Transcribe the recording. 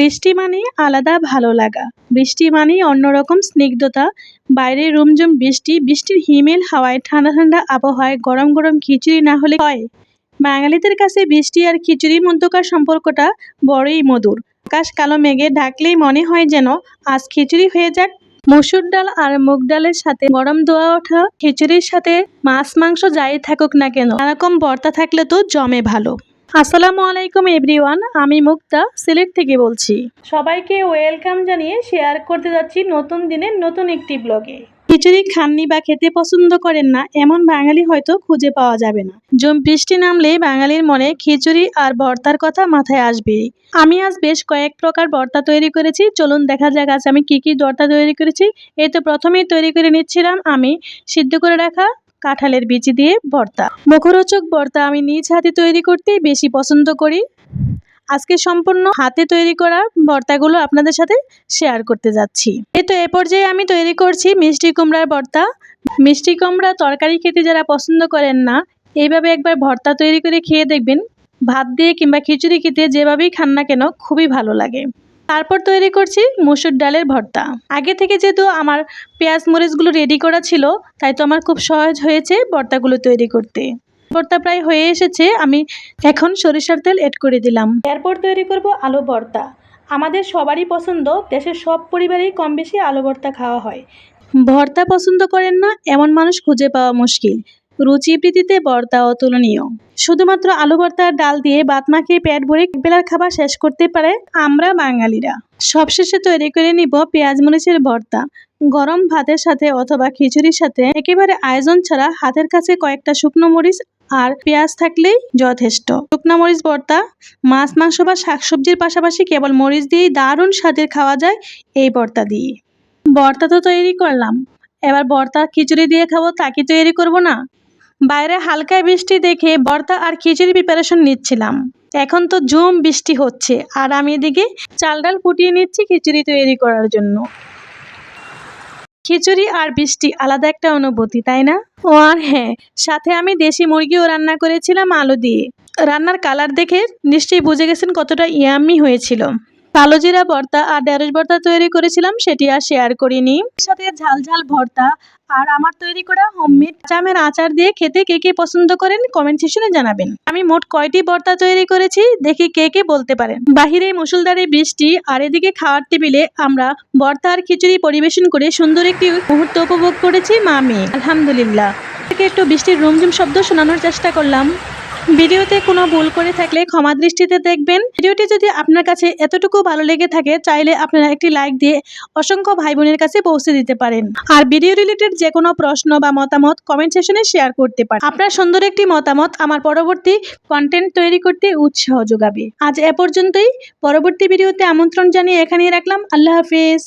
বৃষ্টি মানে আলাদা ভালো লাগা। বৃষ্টি মানেই অন্যরকম স্নিগ্ধতা। বাইরে রুমঝুম বৃষ্টি, বৃষ্টির হিমেল, হাওয়ায় ঠান্ডা ঠান্ডা আবহাওয়ায় গরম গরম খিচুড়ি না হলে হয়। বাঙালিদের কাছে বৃষ্টি আর খিচুড়ির মধ্যকার সম্পর্কটা বড়ই মধুর। আকাশ কালো মেঘে ঢাকলেই মনে হয় যেন আজ খিচুড়ি হয়ে যাক। মসুর ডাল আর মুগ ডালের সাথে গরম দোয়া ওঠা খিচুড়ির সাথে মাছ মাংস যাই থাকুক না কেন এরকম ভর্তা থাকলে তো জমে ভালো। আসসালামু আলাইকুম এভরিওয়ান আমি মুক্তা সিলেট থেকে বলছি। সবাইকে ওয়েলকাম জানিয়ে শেয়ার করতে যাচ্ছি নতুন দিনের নতুন একটি ব্লগে। খিচুড়ি খাননি বা খেতে পছন্দ করেন না এমন বাঙালি হয়তো খুঁজে পাওয়া যাবে না। জম বৃষ্টি নামলে বাঙালির মনে খিচুড়ি আর ভর্তার কথা মাথায় আসবে। আমি আজ বেশ কয়েক প্রকার ভর্তা তৈরি করেছি চলুন দেখা যাক আজ আমি কি কি ভর্তা তৈরি করেছি। এই তো প্রথমেই তৈরি করে নিচ্ছিলাম আমি সিদ্ধ করে রাখা কাঁঠালের বিচি দিয়ে ভর্তা। মুখরোচক ভর্তা আমি নিজ হাতে তৈরি করতেই বেশি পছন্দ করি। আজকে সম্পূর্ণ হাতে তৈরি করা ভর্তাগুলো আপনাদের সাথে শেয়ার করতে যাচ্ছি। এই তো এ পর্যায়ে আমি তৈরি করছি মিষ্টি কুমড়ার ভর্তা। মিষ্টি কুমড়া তরকারি খেতে যারা পছন্দ করেন না, এইভাবে একবার ভর্তা তৈরি করে খেয়ে দেখবেন। ভাত দিয়ে কিংবা খিচুড়ি খেতে যেভাবেই খান না কেন, খুবই ভালো লাগে। তারপর তৈরি করছি মুসুর ডালের ভর্তা। আগে থেকে যেহেতু আমার পেঁয়াজ মরিচগুলো রেডি করা ছিল, তাই তো আমার খুব সহজ হয়েছে ভর্তাগুলো তৈরি করতে। ভর্তা প্রায় হয়ে এসেছে, আমি এখন সরিষার তেল এড করে দিলাম। এরপর তৈরি করব আলু ভর্তা। আমাদের সবারই পছন্দ, দেশের সব পরিবারেই কম বেশি আলু ভর্তা খাওয়া হয়। ভর্তা পছন্দ করেন না, এমন মানুষ খুঁজে পাওয়া মুশকিল। রুচি ভর্তা অতুলনীয়। শুধুমাত্র আলু ভর্তা আর ডাল দিয়ে ভাত মাখিয়ে পেট ভরে বেলার খাবার শেষ করতে পারে আমরা বাঙালিরা। সবশেষে তৈরি করে নিব পেঁয়াজ মরিচের ভর্তা। গরম ভাতের সাথে অথবা খিচুড়ির সাথে একেবারে আয়োজন ছাড়া হাতের কাছে কয়েকটা শুকনো মরিচ আর পেঁয়াজ থাকলেই যথেষ্ট। শুকনো মরিচ ভর্তা, মাছ, মাংস বা শাকসবজির পাশাপাশি কেবল মরিচ দিয়েই দারুণ স্বাদের খাওয়া যায় এই ভর্তা দিয়ে। ভর্তা তো তৈরি করলাম। এবার ভর্তা খিচুড়ি দিয়ে খাব তা কি তৈরি করব না? বাইরে হালকা বৃষ্টি দেখে ভর্তা আর খিচুড়ি প্রিপারেশন নিচ্ছিলাম। এখন তো জুম বৃষ্টি হচ্ছে আর আমি এদিকে চাল ডাল ফুটিয়ে নিচ্ছি খিচুড়ি তৈরি করার জন্য। খিচুড়ি আর বৃষ্টি আলাদা একটা অনুভূতি, তাই না? ও আর হ্যাঁ সাথে আমি দেশি মুরগিও রান্না করেছিলাম আলু দিয়ে। রান্নার কালার দেখে নিশ্চয়ই বুঝে গেছেন কতটা ইয়াম্মি হয়েছিল। কালো জিরা ভর্তা আর ঢেঁড়স ভর্তা তৈরি করেছিলাম, সেটি আর শেয়ার করিনি। সাথে ঝাল ঝাল ভর্তা আর আমার তৈরি করা হোমমেড চামের আচার দিয়ে খেতে কে কে পছন্দ করেন কমেন্ট সেকশনে জানাবেন। আমি মোট কয়টি ভর্তা তৈরি করেছি, দেখি কে কে বলতে পারেন। বাহিরে মুসুলধারে বৃষ্টি আর এদিকে খাওয়ার টেবিলে আমরা ভর্তা আর খিচুড়ি পরিবেশন করে সুন্দর একটি মুহূর্ত উপভোগ করেছি মা মেয়ে আলহামদুলিল্লাহ। থেকে একটু বৃষ্টির রুমঝুম শব্দ শোনানোর চেষ্টা করলাম। ভিডিওতে কোনো ভুল করে থাকলে ক্ষমা দৃষ্টিতে দেখবেন। ভিডিওটি যদি আপনার কাছে এতটুকু ভালো লেগে থাকে, চাইলে আপনারা একটি লাইক দিয়ে অসংখ্য ভাই বোনের কাছে পৌঁছে দিতে পারেন। আর ভিডিও রিলেটেড যে কোনো প্রশ্ন বা মতামত কমেন্ট সেকশনে শেয়ার করতে পারেন। আপনার সুন্দর একটি মতামত আমার পরবর্তী কন্টেন্ট তৈরি করতে উৎসাহ যোগাবে। আজ এ পর্যন্তই। পরবর্তী ভিডিওতে আমন্ত্রণ জানিয়ে এখানেই রাখলাম। আল্লাহ হাফিজ।